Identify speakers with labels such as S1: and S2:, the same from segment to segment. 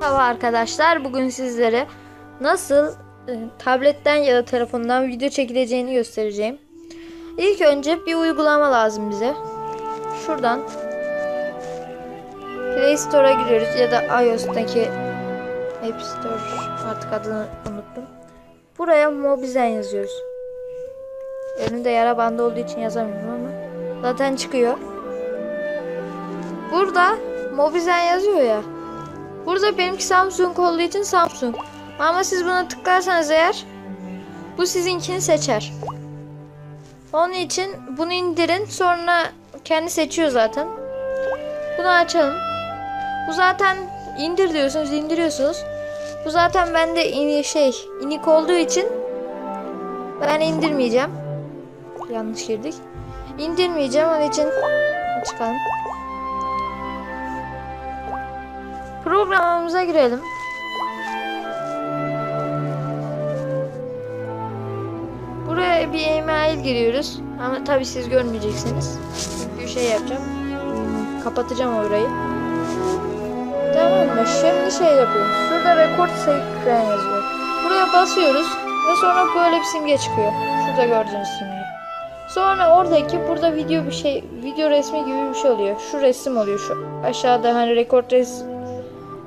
S1: Merhaba arkadaşlar. Bugün sizlere nasıl e, tabletten ya da telefondan video çekileceğini göstereceğim. İlk önce bir uygulama lazım bize. Şuradan Play Store'a giriyoruz ya da iOS'taki App Store artık adını unuttum. Buraya Mobizen yazıyoruz. Önünde yara bandı olduğu için yazamıyorum ama zaten çıkıyor. Burada Mobizen yazıyor ya. Burada benimki Samsung olduğu için Samsung. Ama siz buna tıklarsanız eğer bu sizinkini seçer. Onun için bunu indirin sonra kendi seçiyor zaten. Bunu açalım. Bu zaten indir diyorsunuz indiriyorsunuz. Bu zaten bende in şey inik olduğu için ben indirmeyeceğim. Yanlış girdik. İndirmeyeceğim onun için çıkalım. Programımıza girelim. Buraya bir email giriyoruz. Ama tabii siz görmeyeceksiniz. Çünkü şey yapacağım. Kapatacağım orayı. Tamam mı? Şimdi şey yapıyorum. Şurada record ekran yazıyor. Buraya basıyoruz ve sonra böyle bir simge çıkıyor. Şurada gördüğünüz simge. Sonra oradaki burada video bir şey, video resmi gibi bir şey oluyor. Şu resim oluyor şu. Aşağıda hani record res,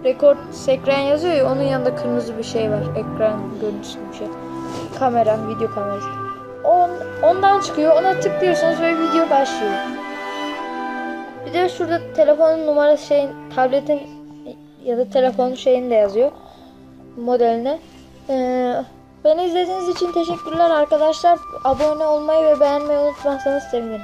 S1: Rekord ekran yazıyor ya onun yanında kırmızı bir şey var. Ekran görüntüsü bir şey. Kamera, video kamerası. On, ondan çıkıyor. Ona tıklıyorsunuz ve video başlıyor. Bir de şurada telefonun numarası şeyin, tabletin ya da telefonun şeyini de yazıyor. Modeline. Ee, beni izlediğiniz için teşekkürler arkadaşlar. Abone olmayı ve beğenmeyi unutmazsanız sevinirim.